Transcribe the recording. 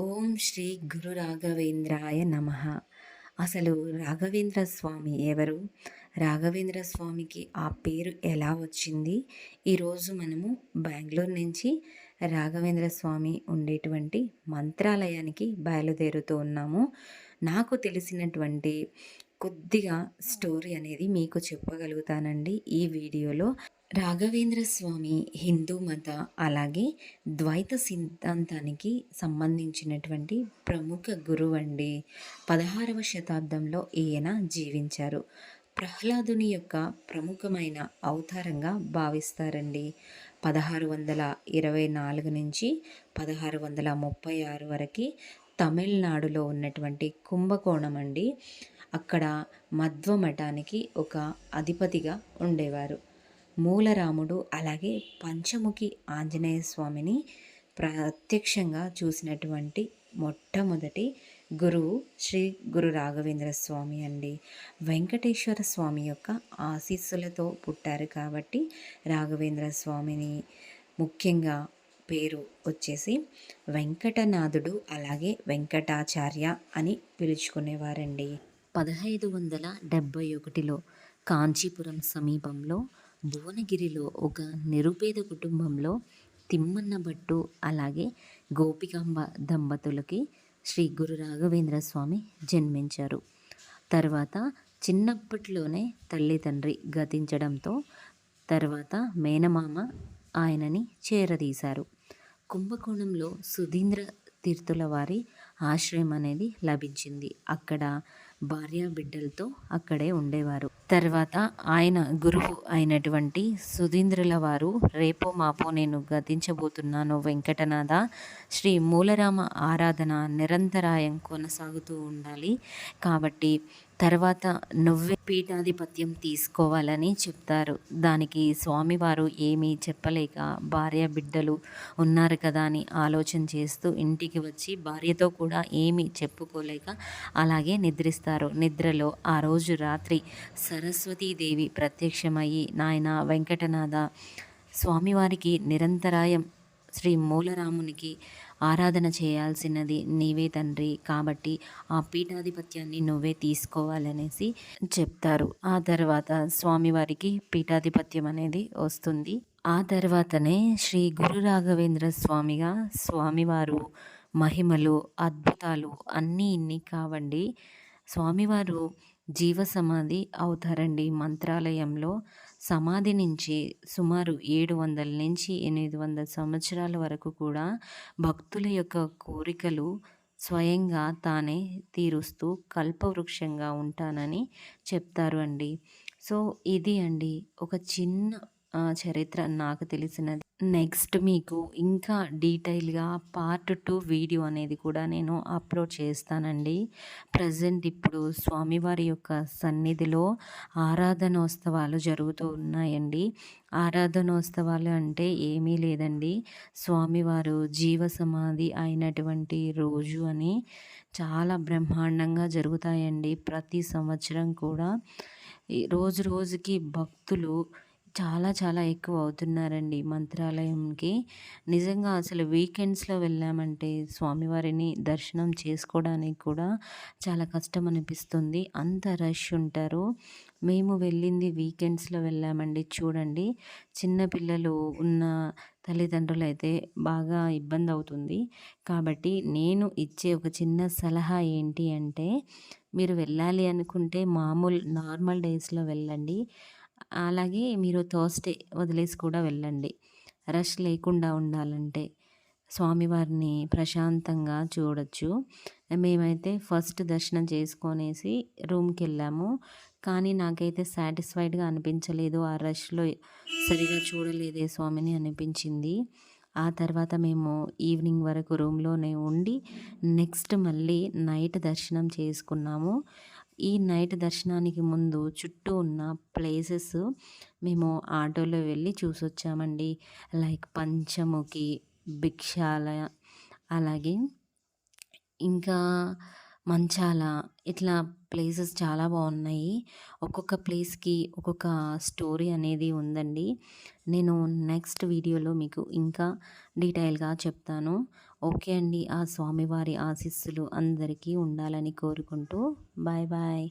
ఓం శ్రీ గురు రాఘవేంద్రాయ నమ. అసలు రాఘవేంద్ర స్వామి ఎవరు? రాఘవేంద్ర స్వామికి ఆ పేరు ఎలా వచ్చింది? ఈరోజు మనము బెంగళూరు నుంచి రాఘవేంద్ర స్వామి ఉండేటువంటి మంత్రాలయానికి బయలుదేరుతూ ఉన్నాము. నాకు తెలిసినటువంటి కొద్దిగా స్టోరీ అనేది మీకు చెప్పగలుగుతానండి ఈ వీడియోలో. రాఘవేంద్ర స్వామి హిందూ మత అలాగే ద్వైత సిద్ధాంతానికి సంబంధించినటువంటి ప్రముఖ గురువు అండి పదహారవ శతాబ్దంలో ఈయన జీవించారు. ప్రహ్లాదుని యొక్క ప్రముఖమైన అవతారంగా భావిస్తారండి. పదహారు వందల ఇరవై నాలుగు నుంచి పదహారు వందల ముప్పై ఆరు వరకు తమిళనాడులో ఉన్నటువంటి కుంభకోణం అండి. అక్కడ మధ్వ మఠానికి ఒక అధిపతిగా ఉండేవారు. మూలరాముడు అలాగే పంచముఖి ఆంజనేయ స్వామిని ప్రత్యక్షంగా చూసినటువంటి మొట్టమొదటి గురువు శ్రీ గురు రాఘవేంద్ర స్వామి అండి. వెంకటేశ్వర స్వామి యొక్క ఆశీస్సులతో పుట్టారు కాబట్టి రాఘవేంద్ర స్వామిని ముఖ్యంగా పేరు వచ్చేసి వెంకటనాథుడు అలాగే వెంకటాచార్య అని పిలుచుకునేవారండి. పదహైదు వందల డెబ్భై ఒకటిలో కాంచీపురం సమీపంలో భువనగిరిలో ఒక నిరుపేద కుటుంబంలో తిమ్మన్న భట్టు అలాగే గోపికాంబ దంపతులకి శ్రీ గురు రాఘవేంద్ర స్వామి జన్మించారు. తర్వాత చిన్నప్పటిలోనే తల్లి తండ్రి గతించడంతో తర్వాత మేనమామ ఆయనని చేరదీశారు. కుంభకోణంలో సుధీంద్ర తీర్థుల వారి ఆశ్రయం అనేది లభించింది. అక్కడ భార్య బిడ్డలతో అక్కడే ఉండేవారు. తర్వాత ఆయన గురువు అయినటువంటి సుధీంద్రుల వారు రేపో మాపో నేను గతించబోతున్నాను వెంకటనాథ. శ్రీ మూలరామ ఆరాధన నిరంతరాయం కొనసాగుతూ ఉండాలి. కాబట్టి తర్వాత నువ్వే పీఠాధిపత్యం తీసుకోవాలని చెప్తారు. దానికి స్వామివారు ఏమీ చెప్పలేక భార్య బిడ్డలు ఉన్నారు కదా అని ఆలోచన చేస్తూ ఇంటికి వచ్చి భార్యతో కూడా ఏమీ చెప్పుకోలేక అలాగే నిద్రిస్తారు. నిద్రలో ఆ రోజు రాత్రి సరస్వతీదేవి ప్రత్యక్షమయ్యి నాయన వెంకటనాథ స్వామివారికి నిరంతరాయం శ్రీ మూలరామునికి ఆరాధన చేయాల్సినది నీవే తండ్రి. కాబట్టి ఆ పీఠాధిపత్యాన్ని నువ్వే తీసుకోవాలనేసి చెప్తారు. ఆ తర్వాత స్వామివారికి పీఠాధిపత్యం అనేది వస్తుంది. ఆ తర్వాతనే శ్రీ గురు రాఘవేంద్ర స్వామిగా స్వామివారు మహిమలు అద్భుతాలు అన్నీ ఇన్ని కావండి. స్వామివారు జీవ సమాధి అవుతారండి మంత్రాలయంలో. సమాధి నుంచి సుమారు ఏడు వందల నుంచి ఎనిమిది వందల సంవత్సరాల వరకు కూడా భక్తుల యొక్క కోరికలు స్వయంగా తానే తీరుస్తూ కల్పవృక్షంగా ఉంటానని చెప్తారు అండి. సో ఇది అండి ఒక చిన్న చరిత్ర నాకు తెలిసినది. నెక్స్ట్ మీకు ఇంకా డీటెయిల్గా పార్ట్ టూ వీడియో అనేది కూడా నేను అప్లోడ్ చేస్తానండి. ప్రజెంట్ ఇప్పుడు స్వామివారి యొక్క సన్నిధిలో ఆరాధనోత్సవాలు జరుగుతూ ఉన్నాయండి. ఆరాధనోత్సవాలు అంటే ఏమీ లేదండి. స్వామివారు జీవ సమాధి అయినటువంటి రోజు అని చాలా బ్రహ్మాండంగా జరుగుతాయండి. ప్రతి సంవత్సరం కూడా రోజు రోజుకి భక్తులు చాలా చాలా ఎక్కువ అవుతున్నారండి మంత్రాలయంకి. నిజంగా అసలు వీకెండ్స్లో వెళ్ళామంటే స్వామివారిని దర్శనం చేసుకోవడానికి కూడా చాలా కష్టం అనిపిస్తుంది అంత రష్ ఉంటారు. మేము వెళ్ళింది వీకెండ్స్లో వెళ్ళామండి. చూడండి చిన్నపిల్లలు ఉన్న తల్లిదండ్రులు అయితే బాగా ఇబ్బంది అవుతుంది కాబట్టి నేను ఇచ్చే ఒక చిన్న సలహా ఏంటి అంటే మీరు వెళ్ళాలి అనుకుంటే మామూలు నార్మల్ డేస్లో వెళ్ళండి. అలాగే మీరు థర్స్డే వదిలేసి కూడా వెళ్ళండి. రష్ లేకుండా ఉండాలంటే స్వామివారిని ప్రశాంతంగా చూడొచ్చు. మేమైతే ఫస్ట్ దర్శనం చేసుకొనేసి రూమ్కి వెళ్ళాము. కానీ నాకైతే సాటిస్ఫైడ్గా అనిపించలేదు. ఆ రష్లో సరిగా చూడలేదే స్వామిని అనిపించింది. ఆ తర్వాత మేము ఈవినింగ్ వరకు రూమ్లోనే ఉండి నెక్స్ట్ మళ్ళీ నైట్ దర్శనం చేసుకున్నాము. ఈ నైట్ దర్శనానికి ముందు చుట్టూ ఉన్న ప్లేసెస్ మేము ఆటోలో వెళ్ళి చూసొచ్చామండి. లైక్ పంచముఖి భిక్షాలయ అలాగే ఇంకా మంచాల ఇట్లా ప్లేసెస్ చాలా బాగున్నాయి. ఒక్కొక్క ప్లేస్కి ఒక్కొక్క స్టోరీ అనేది ఉందండి. నేను నెక్స్ట్ వీడియోలో మీకు ఇంకా డీటెయిల్గా చెప్తాను. ఓకే అండి. ఆ స్వామివారి ఆశీస్సులు అందరికీ ఉండాలని కోరుకుంటూ. Bye bye.